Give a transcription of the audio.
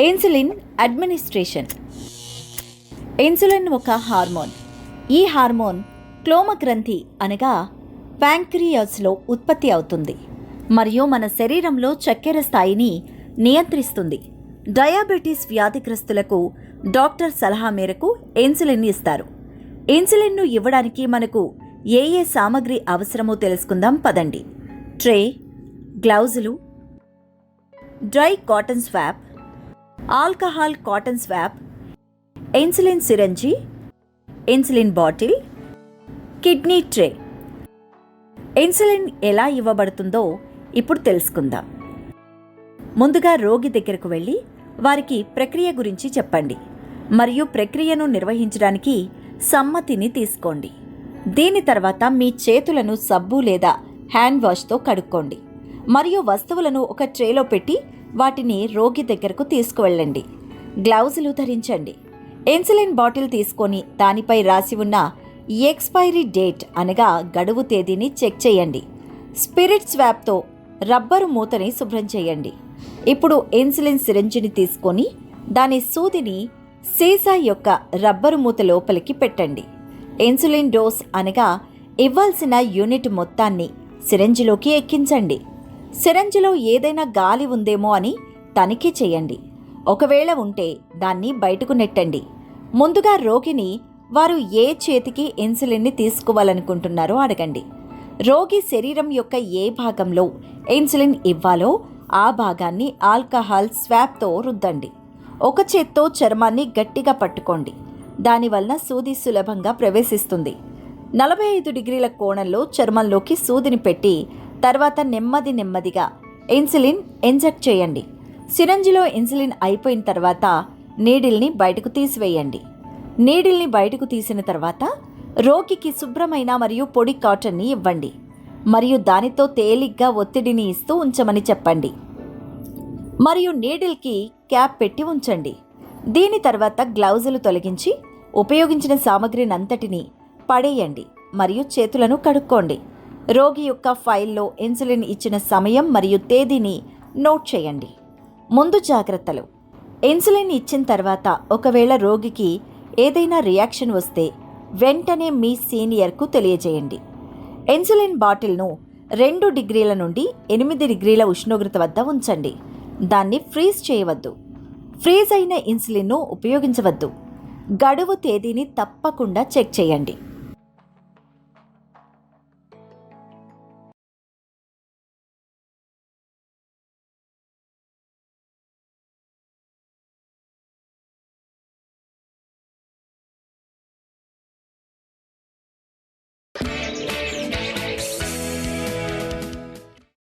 Insulin administration. Insulin ఒక hormone. ఈ hormone క్లోమ గ్రంథి అనగా ప్యాంక్రియాస్లో ఉత్పత్తి అవుతుంది. మరియు మన శరీరంలో చక్కెర స్థాయిని నియంత్రిస్తుంది. డయాబెటీస్ వ్యాధిగ్రస్తులకు డాక్టర్ సలహా మేరకు ఇన్సులిన్ ఇస్తారు. ఇన్సులిన్ను ఇవ్వడానికి మనకు ఏ ఏ సామగ్రి అవసరమో తెలుసుకుందాం పదండి. Tray గ్లౌజులు dry cotton swab alcohol cotton swab insulin syringe insulin bottle kidney tray. Insulin ఎలా ఇవ్వబడుతుందో ఇప్పుడు తెలుసుకుందాం. ముందుగా రోగి దగ్గరకు వెళ్ళి వారికి ప్రక్రియ గురించి చెప్పండి మరియు ప్రక్రియను నిర్వహించడానికి సమ్మతిని తీసుకోండి. దీని తర్వాత మీ చేతులను సబ్బు లేదా హ్యాండ్ వాష్తో కడుక్కోండి మరియు వస్తువులను ఒక ట్రేలో పెట్టి వాటిని రోగి దగ్గరకు తీసుకువెళ్ళండి. గ్లౌజులు ధరించండి. ఇన్సులిన్ బాటిల్ తీసుకొని దానిపై రాసి ఉన్న ఎక్స్పైరీ డేట్ అనగా గడువు తేదీని చెక్ చేయండి. స్పిరిట్ స్వాప్తో రబ్బరు మూతని శుభ్రం చేయండి. ఇప్పుడు ఇన్సులిన్ సిరంజిని తీసుకొని దాని సూదిని సీసా యొక్క రబ్బరు మూత లోపలికి పెట్టండి. ఇన్సులిన్ డోస్ అనగా ఇవ్వాల్సిన యూనిట్ మొత్తాన్ని సిరంజిలోకి ఎక్కించండి. సిరంజిలో ఏదైనా గాలి ఉందేమో అని తనిఖీ చేయండి. ఒకవేళ ఉంటే దాన్ని బయటకు నెట్టండి. ముందుగా రోగిని వారు ఏ చేతికి ఇన్సులిన్ని తీసుకోవాలనుకుంటున్నారో అడగండి. రోగి శరీరం యొక్క ఏ భాగంలో ఇన్సులిన్ ఇవ్వాలో ఆ భాగాన్ని ఆల్కహాల్ స్వాప్తో రుద్దండి. ఒక చేత్తో చర్మాన్ని గట్టిగా పట్టుకోండి. దానివలన సూది సులభంగా ప్రవేశిస్తుంది. నలభై ఐదు డిగ్రీల కోణంలో చర్మంలోకి సూదిని పెట్టి తర్వాత నెమ్మది నెమ్మదిగా ఇన్సులిన్ ఇంజెక్ట్ చేయండి. సిరంజిలో ఇన్సులిన్ అయిపోయిన తర్వాత నీడిల్ని బయటకు తీసివేయండి. నీడిల్ని బయటకు తీసిన తర్వాత రోగికి శుభ్రమైన మరియు పొడి కాటన్ని ఇవ్వండి. మరియు దానితో తేలిగ్గా ఒత్తిడిని ఇస్తూ ఉంచమని చెప్పండి. మరియు నీడిల్కి క్యాప్ పెట్టి ఉంచండి. దీని తర్వాత గ్లౌజులు తొలగించి ఉపయోగించిన సామగ్రినంతటిని పడేయండి మరియు చేతులను కడుక్కోండి. రోగి యొక్క ఫైల్లో ఇన్సులిన్ ఇచ్చిన సమయం మరియు తేదీని నోట్ చేయండి. ముందు జాగ్రత్తలు. ఇన్సులిన్ ఇచ్చిన తర్వాత ఒకవేళ రోగికి ఏదైనా రియాక్షన్ వస్తే వెంటనే మీ సీనియర్కు తెలియజేయండి. ఇన్సులిన్ బాటిల్ను రెండు డిగ్రీల నుండి ఎనిమిది డిగ్రీల ఉష్ణోగ్రత వద్ద ఉంచండి. దాన్ని ఫ్రీజ్ చేయవద్దు. ఫ్రీజ్ అయిన ఇన్సులిన్ను ఉపయోగించవద్దు. గడువు తేదీని తప్పకుండా చెక్ చేయండి.